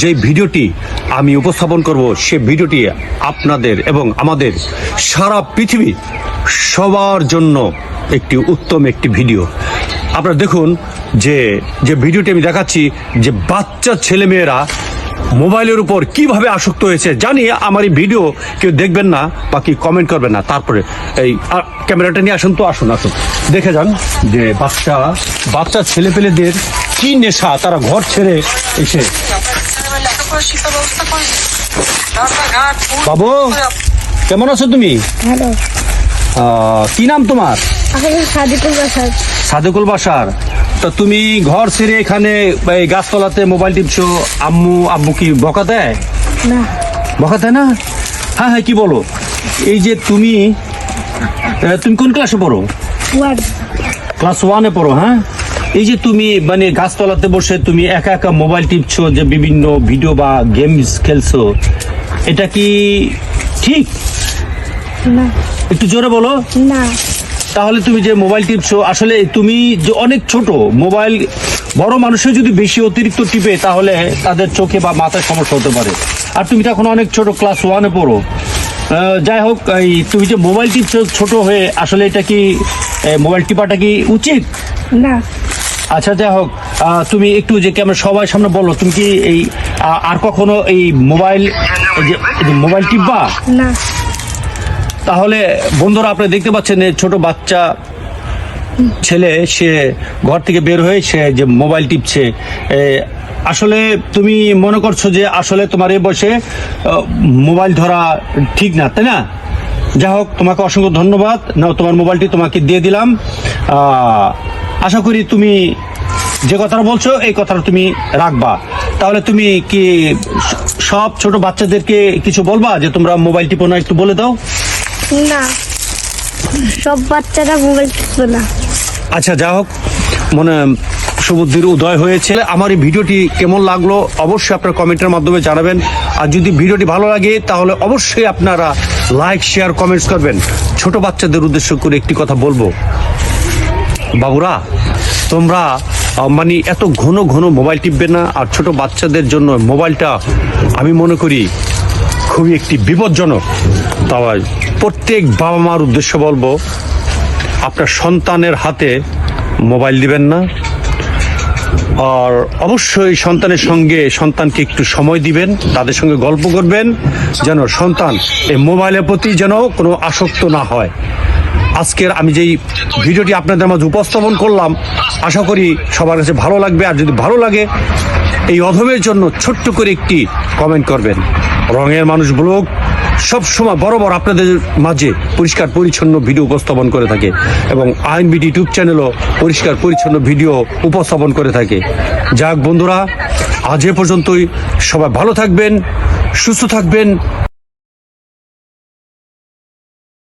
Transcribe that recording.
যে ভিডিওটি আমি উপস্থাপন করব, সে ভিডিওটি আপনাদের এবং আমাদের সারা পৃথিবী সবার জন্য একটি উত্তম একটি ভিডিও। আপনারা দেখুন যে যে ভিডিওটি আমি দেখাচ্ছি যে বাচ্চা ছেলেমেয়েরা মোবাইলের উপর কীভাবে আসক্ত হয়েছে, জানি আমার এই ভিডিও কেউ দেখবেন না বা কি কমেন্ট করবেন না। তারপরে এই ক্যামেরাটা নিয়ে আসুন তো, আসুন আসুন। দেখে যান যে বাচ্চা বাচ্চা ছেলেপেলেদের কি নেশা, তারা ঘর ছেড়ে এসে শিক্ষা ব্যবস্থা করে রাস্তাঘাট, বাবু কেমন আছো তুমি? কি নাম তোমার? সাদিকুল বাসার। সাদেকুল বাসার। তা তুমি ঘর ছেড়ে এখানে এই গাছতলাতে মোবাইল টিপছো আম্মু আব্বু কি বকা দেয়? না। বকা দেয় না? হ্যাঁ হ্যাঁ কি বলো? এই যে তুমি তুমি কোন ক্লাসে পড়ো? ক্লাস ওয়ানে পড়ো হ্যাঁ? এই যে তুমি মানে গাছতলাতে বসে তুমি একা একা মোবাইল টিপছো যে বিভিন্ন ভিডিও বা গেমস খেলছো এটা কি ঠিক? না। একটু জোরে বলো। না। তাহলে তুমি যে মোবাইল টিপছো আসলে তুমি যে অনেক ছোট মোবাইল বড় মানুষের যদি বেশি অতিরিক্ত টিপে তাহলে তাদের চোখে বা মাথায় সমস্যা হতে পারে। আর তুমি তো এখন অনেক ছোট ক্লাস ওয়ানে পড়ো। যাই হোক এই তুমি যে মোবাইল টিপছো ছোট হয়ে আসলে এটা কি মোবাইল টিপাটা কি উচিত? না। আচ্ছা যাই হোক তুমি একটু যে ক্যামেরা সবাই সামনে বলো তুমি কি এই আর কখনো এই মোবাইল যে মোবাইল টিপবা? না। তাহলে বন্ধুরা আপনি দেখতে পাচ্ছেন এই ছোট বাচ্চা ছেলে সে ঘর থেকে বের হয়ে সে যে মোবাইল টিপছে। আসলে তুমি মনে করছ যে আসলে তোমার এ বসে মোবাইল ধরা ঠিক না তাই না? যাই হোক তোমাকে অসংখ্য ধন্যবাদ। নাও তোমার মোবাইলটি তোমাকে দিয়ে দিলাম। আশা করি তুমি যে কথাটা বলছো এই কথাটা তুমি রাখবা। তাহলে তুমি কি সব ছোট বাচ্চাদেরকে কিছু বলবা যে তোমরা মোবাইল টিপো না একটু বলে দাও? না সব বাচ্চারা মোবাইল টিপবে না। আচ্ছা যা হোক মনে সুবুদ্ধির উদয় হয়েছে। আমার এই ভিডিওটি কেমন লাগল অবশ্যই আপনার কমেন্টের মাধ্যমে জানাবেন। আর যদি ভিডিওটি ভালো লাগে তাহলে অবশ্যই আপনারা লাইক শেয়ার কমেন্টস করবেন। ছোট বাচ্চাদের উদ্দেশ্য করে একটি কথা বলব। বাবুরা, তোমরা মানে এত ঘন ঘন মোবাইল টিপবে না, আর ছোট বাচ্চাদের জন্য মোবাইলটা আমি মনে করি খুবই একটি বিপজ্জনক। তাই প্রত্যেক বাবা মার উদ্দেশ্য বলব, আপনার সন্তানের হাতে মোবাইল দিবেন না। আর অবশ্যই সন্তানের সঙ্গে সন্তানকে একটু সময় দিবেন, তাদের সঙ্গে গল্প করবেন, যেন সন্তান এই মোবাইলের প্রতি যেন কোনো আসক্ত না হয়। আজকের আমি যেই ভিডিওটি আপনাদের মাঝে উপস্থাপন করলাম, আশা করি সবার কাছে ভালো লাগবে। আর যদি ভালো লাগে, এই অধমের জন্য ছোট্ট করে একটি কমেন্ট করবেন। রঙের মানুষ ব্লগ সব সময় বরাবর আপনাদের মাঝে পরিষ্কার পরিচ্ছন্ন ভিডিও উপস্থাপন করে থাকে এবং আইন বিডি ইউটিউব চ্যানেলও পরিষ্কার পরিচ্ছন্ন ভিডিও উপস্থাপন করে থাকে। যাক বন্ধুরা, আজ এ পর্যন্তই সবাই ভালো থাকবেন, সুস্থ থাকবেন